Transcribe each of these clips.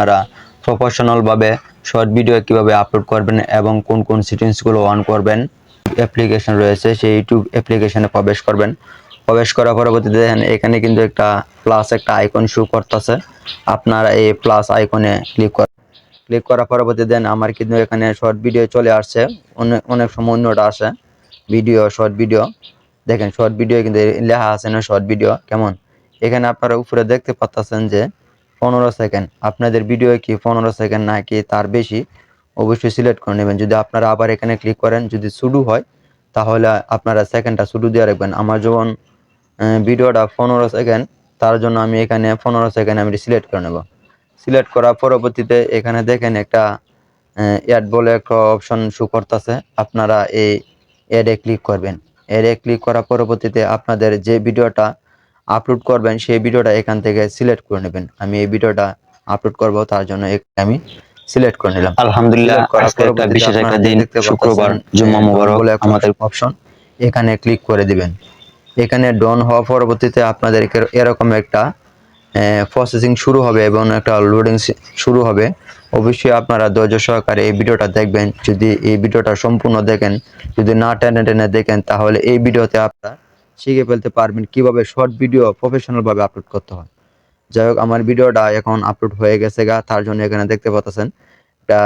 আপনারা প্রফেশনালভাবে short video কীভাবে আপলোড করবেন এবং কোন কোন সেটিংসগুলো অন করবেন অ্যাপ্লিকেশন রয়েছে, সেই ইউটিউব অ্যাপ্লিকেশনে প্রবেশ করবেন। প্রবেশ করার পরবর্তীতে দেখেন, এখানে কিন্তু একটা প্লাস একটা আইকন শো করতেছে। আপনারা এই প্লাস আইকনে ক্লিক কর ক্লিক করার পরবর্তী দেন আমার কিন্তু এখানে শর্ট ভিডিও চলে আসছে। অনেক অনেক সময় অন্যটা আসে। ভিডিও শর্ট ভিডিও দেখেন শর্ট ভিডিও কিন্তু লেখা আছে না শর্ট ভিডিও কেমন? এখানে আপনারা উপরে দেখতে পাচ্ছেন যে পনেরো সেকেন্ড আপনাদের ভিডিও কি পনেরো সেকেন্ড নাকি তার বেশি? অবশ্যই সিলেক্ট করে নেবেন। যদি আপনারা আবার এখানে ক্লিক করেন, যদি শুরু হয়, তাহলে আপনারা সেকেন্ডটা শুরু দিয়ে রাখবেন। আমার যখন ভিডিওটা পনেরো সেকেন্ড তার জন্য আমি এখানে পনেরো সেকেন্ড আমি সিলেক্ট করে নেব। সিলেক্ট করার পরবর্তীতে এখানে দেখেন একটা অ্যাড বলে একটা অপশন শো করতেছে। আপনারা এই অ্যাডে ক্লিক করবেন। অ্যাডে ক্লিক করার পরবর্তীতে আপনাদের যে ভিডিওটা আপলোড করবেন সেই ভিডিওটা এখান থেকে সিলেক্ট করে নেবেন। আমি এই ভিডিওটা আপলোড করব তার জন্য আমি সিলেক্ট করে নিলাম। আলহামদুলিল্লাহ আজকে একটা বিশেষ একটা দিন শুক্রবার জুম্মা মুবারক আমাদের অপশন এখানে ক্লিক করে দিবেন। এখানে ডন হওয়া পরবর্তীতে আপনাদের এরকম একটা প্রসেসিং শুরু হবে এবং একটা লোডিং শুরু হবে। অবশ্যই আপনারা ধৈর্য সহকারে এই ভিডিওটা দেখবেন। যদি এই ভিডিওটা সম্পূর্ণ দেখেন যদি না টেনে টেনে দেখেন তাহলে এই ভিডিওতে আপনারা শিখে ফেলতে পারবেন কীভাবে শর্ট ভিডিও প্রফেশনাল ভাবে আপলোড করতে হয়। যাই হোক আমার ভিডিওটা এখন আপলোড হয়ে গেছে গা তার জন্য এখানে দেখতে পাচ্ছেন একটা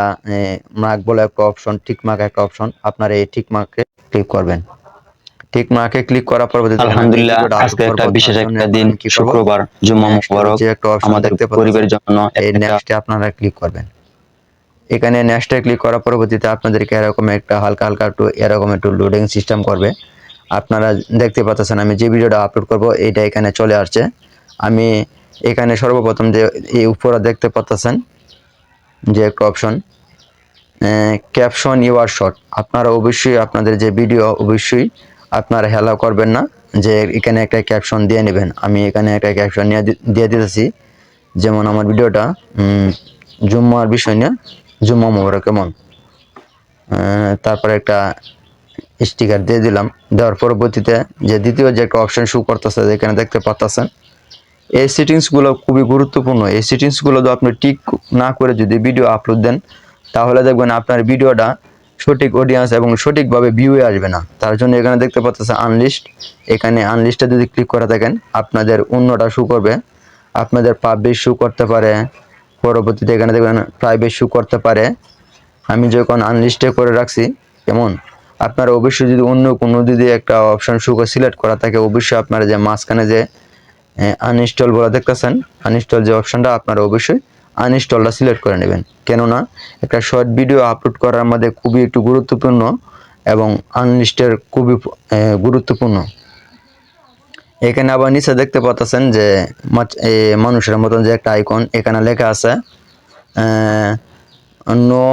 মার্ক বলে একটা অপশন টিক মার্ক একটা অপশন আপনারা এই টিক মার্কে ক্লিক করবেন। টিক মার্কে ক্লিক করার পর আলহামদুলিল্লাহ আজকে একটা বিশেষ একটা দিন শুক্রবার জুম্মা মুবারক আমাদের পরিবারের জন্য এই নেক্সটে আপনারা ক্লিক করবেন। এখানে নেক্সটে ক্লিক করার পরবর্তীতে আপনাদেরকে এরকম একটা হালকা হালকা একটু এরকম একটু লোডিং সিস্টেম করবে। আপনারা দেখতে পাচ্ছেন, আমি যে ভিডিওটা আপলোড করব এটা এখানে চলে আসছে। আমি এখানে সর্বপ্রথম যে এই উপরে দেখতে পাচ্ছেন যে একটা অপশন ক্যাপশন ইউর শর্ট আপনারা অবশ্যই আপনাদের যে ভিডিও অবশ্যই আপনারা হেলা করবেন না যে এখানে একটা ক্যাপশন দিয়ে নেবেন। আমি এখানে একটা ক্যাপশন নিয়ে দিয়ে দিতেছি। যেমন আমার ভিডিওটা জুম্মার বিষয় নিয়ে, জুম্মা মোবারক কেমন? তারপরে একটা স্টিকার দিয়ে দিলাম। দেওয়ার পরবর্তীতে যে দ্বিতীয় যে একটা অপশন শু করতেছে এখানে দেখতে পাচ্ছেন এই সেটিংসগুলো খুবই গুরুত্বপূর্ণ। এই সেটিংসগুলো যদি আপনি ঠিক না করে যদি ভিডিও আপলোড দেন, তাহলে দেখবেন আপনার ভিডিওটা সঠিক অডিয়েন্স এবং সঠিকভাবে ভিউয়ে আসবে না। তার জন্য এখানে দেখতে পাচ্ছেন আনলিস্ট এখানে আনলিস্টে যদি ক্লিক করে থাকেন, আপনাদের অন্যটা শু করবে। আপনাদের পাবলিশ শু করতে পারে। পরবর্তীতে এখানে দেখবেন প্রাইভেট শু করতে পারে। আমি যখন আনলিস্টে করে রাখছি, কেমন? আপনারা অবশ্যই যদি অন্য কোনো যদি একটা অপশন শু সিলেক্ট করা থাকে, অবশ্যই আপনারা যে মাঝখানে যে আনইনস্টল বলে দেখতেছেন আনইনস্টল যে অপশনটা আপনারা অবশ্যই আনইনস্টলটা সিলেক্ট করে নেবেন। কেননা, একটা শর্ট ভিডিও আপলোড করার মধ্যে খুবই একটু গুরুত্বপূর্ণ এবং আনলিস্টের খুবই গুরুত্বপূর্ণ। এখানে আবার নিচে দেখতে পাচ্ছেন যে মানুষের মতন যে একটা আইকন এখানে লেখা আছে no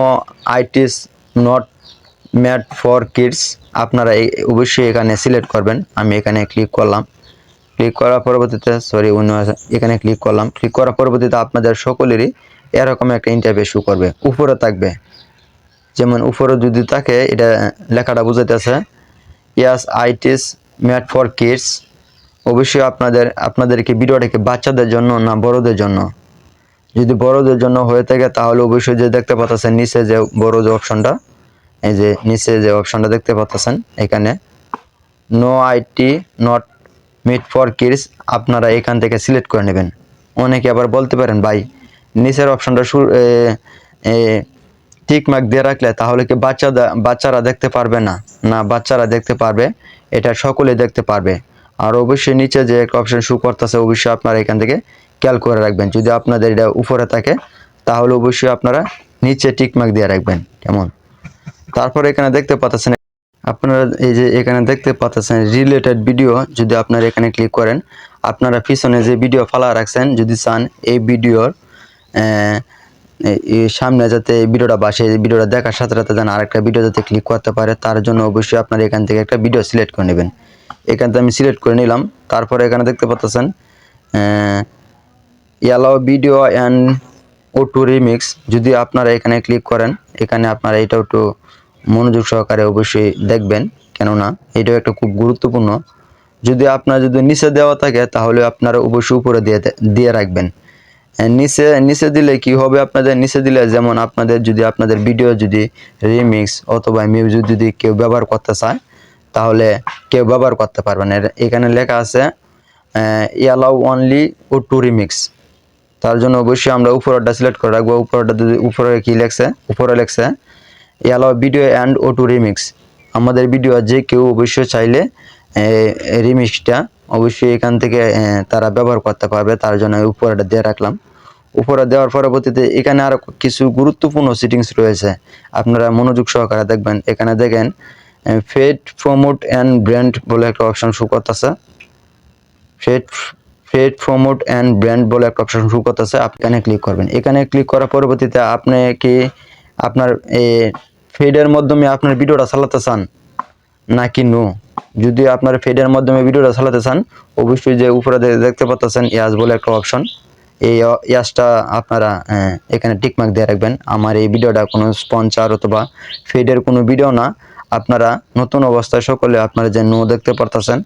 it's not made for kids, আপনারা এই অবশ্যই এখানে সিলেক্ট করবেন। আমি এখানে ক্লিক করলাম। ক্লিক করার পরবর্তীতে, সরি, অন্য এখানে ক্লিক করলাম। ক্লিক করার পরবর্তীতে আপনাদের সকলেরই এরকম একটা ইন্টারভিউ শু করবে। উপরে থাকবে। যেমন উপরে যদি থাকে, এটা লেখাটা বুঝাইতেছে yes it's made for kids. অবশ্যই আপনাদের, আপনাদেরকে ভিডিওটাকে বাচ্চাদের জন্য না বড়দের জন্য। যদি বড়দের জন্য হয়ে থাকে, তাহলে অবশ্যই যে দেখতে পাচ্ছেন, নিচে যে বড় যে অপশনটা এই যে নিচে যে অপশনটা দেখতে পাচ্ছেন, এখানে no it not made for kids আপনারা এখান থেকে সিলেক্ট করে নেবেন। অনেকে আবার বলতে পারেন, ভাই, নিচের অপশনটা টিক মার্ক দিয়ে রাখলে তাহলে কি বাচ্চা বাচ্চারা দেখতে পারবে না? না, বাচ্চারা দেখতে পারবে, এটা সকলে দেখতে পারবে। আর অবশ্যই নিচে যে একটা অপশন শু করতেছে, অবশ্যই আপনারা এখান থেকে খেয়াল করে রাখবেন। যদি আপনাদের এটা উপরে থাকে, তাহলে অবশ্যই আপনারা নিচে টিক মার্ক দিয়ে রাখবেন। কেমন? তারপরে এখানে দেখতে পাচ্ছেন, আপনারা এই যে এখানে দেখতে পাচ্ছেন রিলেটেড ভিডিও যদি আপনারা এখানে ক্লিক করেন, আপনারা পিছনে যে ভিডিও ফালা রাখছেন, যদি চান এই ভিডিওর সামনে যাতে ভিডিওটা বাসে ভিডিওটা দেখার সাথে সাথে যেন আরেকটা ভিডিও যাতে ক্লিক করতে পারে, তার জন্য অবশ্যই আপনারা এখান থেকে একটা ভিডিও সিলেক্ট করে নেবেন। এখান আমি সিলেক্ট করে নিলাম, তারপরে এখানে দেখতে পাচ্ছেন allow video and audio remix যদি আপনারা এখানে ক্লিক করেন, এখানে আপনারা এটা একটু মনোযোগ সহকারে অবশ্যই দেখবেন, কেননা এটাও একটা খুব গুরুত্বপূর্ণ। যদি আপনার যদি নিচে দেওয়া থাকে, তাহলে আপনারা অবশ্যই উপরে দিয়ে দিয়ে রাখবেন। নিচে নিচে দিলে কি হবে আপনাদের? নিচে দিলে যেমন আপনাদের যদি আপনাদের ভিডিও যদি রিমিক্স অথবা মিউজিক যদি কেউ ব্যবহার করতে চায়, তাহলে কেউ ব্যবহার করতে পারবেন এখানে লেখা আছে allow only audio remix. তার জন্য অবশ্যই আমরা উপরটা সিলেক্ট করে রাখব। উপরটা যদি, উপরে কি লেখছে? উপরে লেখছে allow video and audio remix আমাদের ভিডিও যে কেউ অবশ্যই চাইলে রিমিক্সটা অবশ্যই এখান থেকে তারা ব্যবহার করতে পারবে, তার জন্য আমি উপরেটা দিয়ে রাখলাম। উপরে দেওয়ার পরবর্তীতে এখানে আরও কিছু গুরুত্বপূর্ণ সেটিংস রয়েছে। আপনারা মনোযোগ সহকারে দেখবেন। এখানে দেখেন ফেড প্রমোট অ্যান্ড ব্র্যান্ড বলে একটা অপশন শো করতেছে। Paid paid promote and brand বলে একটা অপশন শো করতেছে। আপনি এখানে ক্লিক করবেন। এখানে ক্লিক করার পরবর্তীতে আপনি কি আপনার ফেডের মাধ্যমে আপনার ভিডিওটা চালাতে চান? নাকি নো? যদি আপনার ফেডের মাধ্যমে ভিডিওটা চালাতে চান, অবশ্যই যে উপরে দেখতে পাচ্ছেন ইয়াস বলে একটা অপশন এই ইয়াসটা আপনারা এখানে টিকমার্ক দিয়ে রাখবেন। আমার এই ভিডিওটা কোনো স্পন্সার অথবা ফেডের কোনো ভিডিও না। আপনারা নতুন অবস্থায় সকলে আপনারা যে নো দেখতে পারতেছেন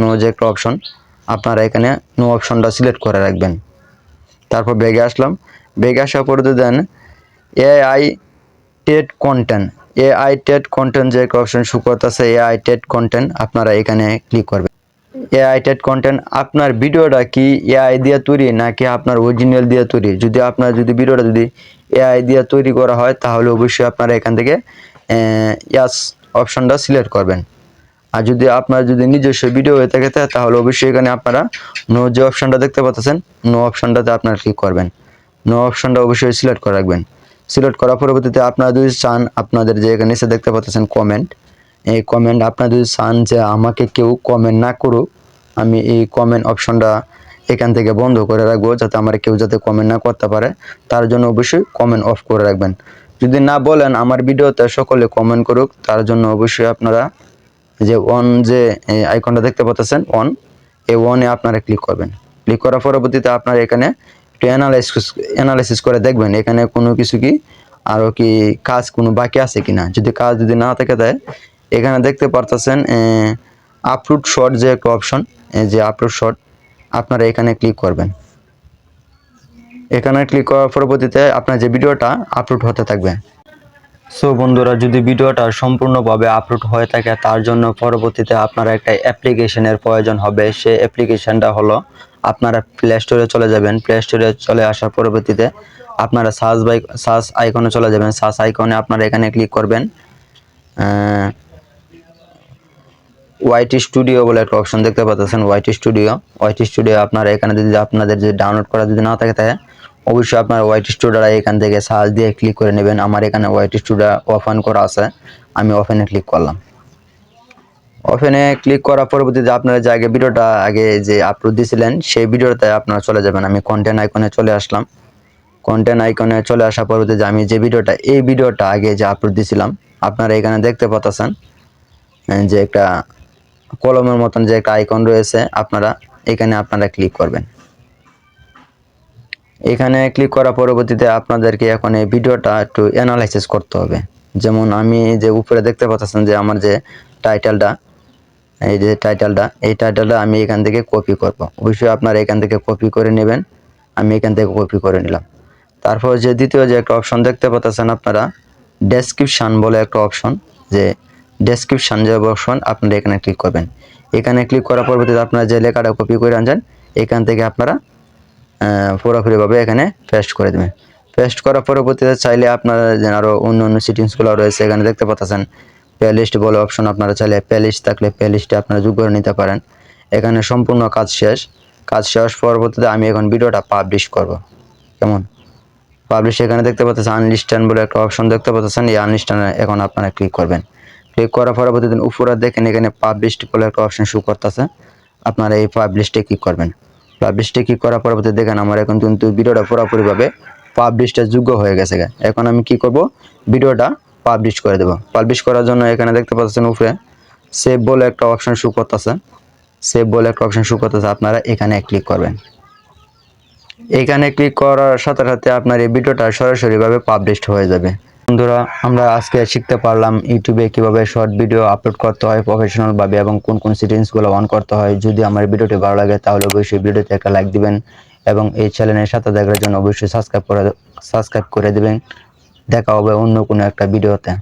নো যে একটা অপশন আপনারা এখানে নো অপশনটা সিলেক্ট করে রাখবেন। তারপর বেগে আসলাম। বেগে আসার পরে then edited content edited content যে অপশন শো করতেছে এআই টেড কন্টেন্ট আপনারা এখানে ক্লিক করবেন। এআই টেড কন্টেন্ট আপনার ভিডিওটা কি এআই দিয়ে তৈরি নাকি আপনার অরিজিনাল দিয়ে তৈরি? যদি আপনার যদি ভিডিওটা যদি এআই দিয়ে তৈরি করা হয়, তাহলে অবশ্যই আপনারা এখান থেকে ইয়াস অপশনটা সিলেক্ট করবেন। আর যদি আপনার যদি নিজস্ব ভিডিও হয়ে থাকে তাহলে অবশ্যই এখানে আপনারা নো যে অপশনটা দেখতে পাচ্ছেন নো অপশনটাতে আপনারা ক্লিক করবেন। নো অপশনটা অবশ্যই সিলেক্ট করে রাখবেন। সিলেক্ট করার পরবর্তীতে আপনারা যদি চান, আপনাদের যে এখানে নিচে দেখতে পাচ্ছেন কমেন্ট এই কমেন্ট আপনারা যদি চান যে আমাকে কেউ কমেন্ট না করুক, আমি এই কমেন্ট অপশনটা এখান থেকে বন্ধ করে রাখব, যাতে আমার কেউ যাতে কমেন্ট না করতে পারে, তার জন্য অবশ্যই কমেন্ট অফ করে রাখবেন। যদি না বলেন আমার ভিডিওতে সকলে কমেন্ট করুক, তার জন্য অবশ্যই আপনারা যে অন যে আইকনটা দেখতে পাচ্ছেন অন এই অনে আপনারা ক্লিক করবেন। ক্লিক করার পরবর্তীতে আপনারা এখানে একটু অ্যানালাইসিস অ্যানালাইসিস করে দেখবেন, এখানে কোনো কিছু কি আরও কি কাজ কোনো বাকি আছে কিনা? যদি কাজ যদি না থেকে দেয়, এখানে দেখতে পারতেছেন আপলোড শর্ট যে একটা অপশন যে আপলোড শর্ট আপনারা এখানে ক্লিক করবেন। এখানে ক্লিক করার পরবর্তীতে আপনার যে ভিডিওটা আপলোড হতে থাকবে। সো বন্ধুরা, যদি ভিডিওটা সম্পূর্ণভাবে আপলোড হয়ে থাকে, তার জন্য পরবর্তীতে আপনারা একটা অ্যাপ্লিকেশনের প্রয়োজন হবে। সেই অ্যাপ্লিকেশনটা হলো আপনারা প্লে স্টোরে চলে যাবেন। প্লে স্টোরে চলে আসার পরবর্তীতে আপনারা সার্চ বাই সার্চ আইকনে চলে যাবেন। সার্চ আইকনে আপনারা এখানে ক্লিক করবেন। ওয়াইটি স্টুডিও বলে একটা অপশন দেখতে পাচ্ছেন ওয়াইটি স্টুডিও ওয়াইটি স্টুডিও আপনারা এখানে যদি আপনাদের যদি ডাউনলোড করা যদি না থাকে, তাহলে অবশ্যই আপনার ওয়াইটি স্টুডিওটা এখান থেকে সার্চ দিয়ে ক্লিক করে নেবেন। আমার এখানে ওয়াইটি স্টুডিও ওপেন করা আছে। আমি ওপেনে ক্লিক করলাম। ওপেনে ক্লিক করার পরবর্তীতে আপনারা যে আগে ভিডিওটা আগে যে আপলোড দিয়েছিলেন, সেই ভিডিওতে আপনারা চলে যাবেন। আমি কন্টেন্ট আইকনে চলে আসলাম। কন্টেন্ট আইকনে চলে আসার পরবর্তীতে আমি যে ভিডিওটা, এই ভিডিওটা আগে যে আপলোড দিয়েছিলাম, আপনারা এখানে দেখতে পাচ্ছেন যে একটা কলমের মতন যে একটা আইকন রয়েছে, আপনারা এখানে আপনারা ক্লিক করবেন। এখানে ক্লিক করার পরবর্তীতে আপনাদেরকে এখন এই ভিডিওটা একটু অ্যানালাইসিস করতে হবে। যেমন আমি যে উপরে দেখতে পাচ্ছেন যে আমার যে টাইটেলটা এই যে টাইটেলটা এই টাইটেলটা আমি এখান থেকে কপি করব। অবশ্যই আপনারা এখান থেকে কপি করে নেবেন, আমি এখান থেকে কপি করে নিলাম। তারপর যে দ্বিতীয় যে একটা অপশন দেখতে পাচ্ছেন আপনারা ডেসক্রিপশান বলে একটা অপশন যে ডেসক্রিপশান যে অপশন আপনারা এখানে ক্লিক করবেন। এখানে ক্লিক করার পরবর্তীতে আপনারা যে লেখাটা কপি করে আনছেন, এখান থেকে আপনারা পুরোপুরিভাবে এখানে পেস্ট করে দেবেন। পেস্ট করার পরবর্তীতে চাইলে আপনারা আরও অন্য অন্য সেটিংসগুলো রয়েছে, এখানে দেখতে পাচ্ছেন প্লেলিস্ট বলে অপশন আপনারা চাইলে প্লেলিস্ট থাকলে প্লেলিস্টে আপনারা যোগ করে নিতে পারেন। এখানে সম্পূর্ণ কাজ শেষ। কাজ শেষ পরবর্তীতে আমি এখন ভিডিওটা পাবলিশ করব। কেমন? পাবলিশ এখানে দেখতে পাচ্ছেন আনলিস্টান বলে একটা অপশন দেখতে পাচ্ছেন। এই আনলিস্টানে এখন আপনারা ক্লিক করবেন। ক্লিক করার পরবর্তীতে উপরে দেখেন এখানে পাবলিশড বলে একটা অপশন শো করতেছে। আপনারা এই পাবলিশটে ক্লিক করবেন। পাবলিশটে ক্লিক করার পরবর্তীতে দেখেন আমার এখন কিন্তু ভিডিওটা পুরোপুরিভাবে পাবলিশটা যোগ্য হয়ে গেছে। এখন আমি কি করব? ভিডিওটা পাবলিশ করে দেবো। পাবলিশ করার জন্য এখানে দেখতে পাচ্ছেন উপরে সেভ বলে একটা অপশন শো করতেছে। সেভ বলে একটা অপশন শো করতেছে। আপনারা এখানে ক্লিক করবেন। এখানে ক্লিক করার সাথে সাথে আপনার এই ভিডিওটা সরাসরিভাবে পাবলিশড হয়ে যাবে। বন্ধুরা, আমরা আজকে শিখতে পারলাম ইউটিউবে কীভাবে শর্ট ভিডিও আপলোড করতে হয় প্রফেশনালভাবে এবং কোন কোন সেটিংসগুলো অন করতে হয়। যদি আমার ভিডিওটি ভালো লাগে, তাহলে অবশ্যই ভিডিওতে একটা লাইক দিবেন এবং এই চ্যানেলের সাথে দেখার জন্য অবশ্যই সাবস্ক্রাইব করে সাবস্ক্রাইব করে দেবেন। দেখা হবে অন্য কোনো একটা ভিডিওতে।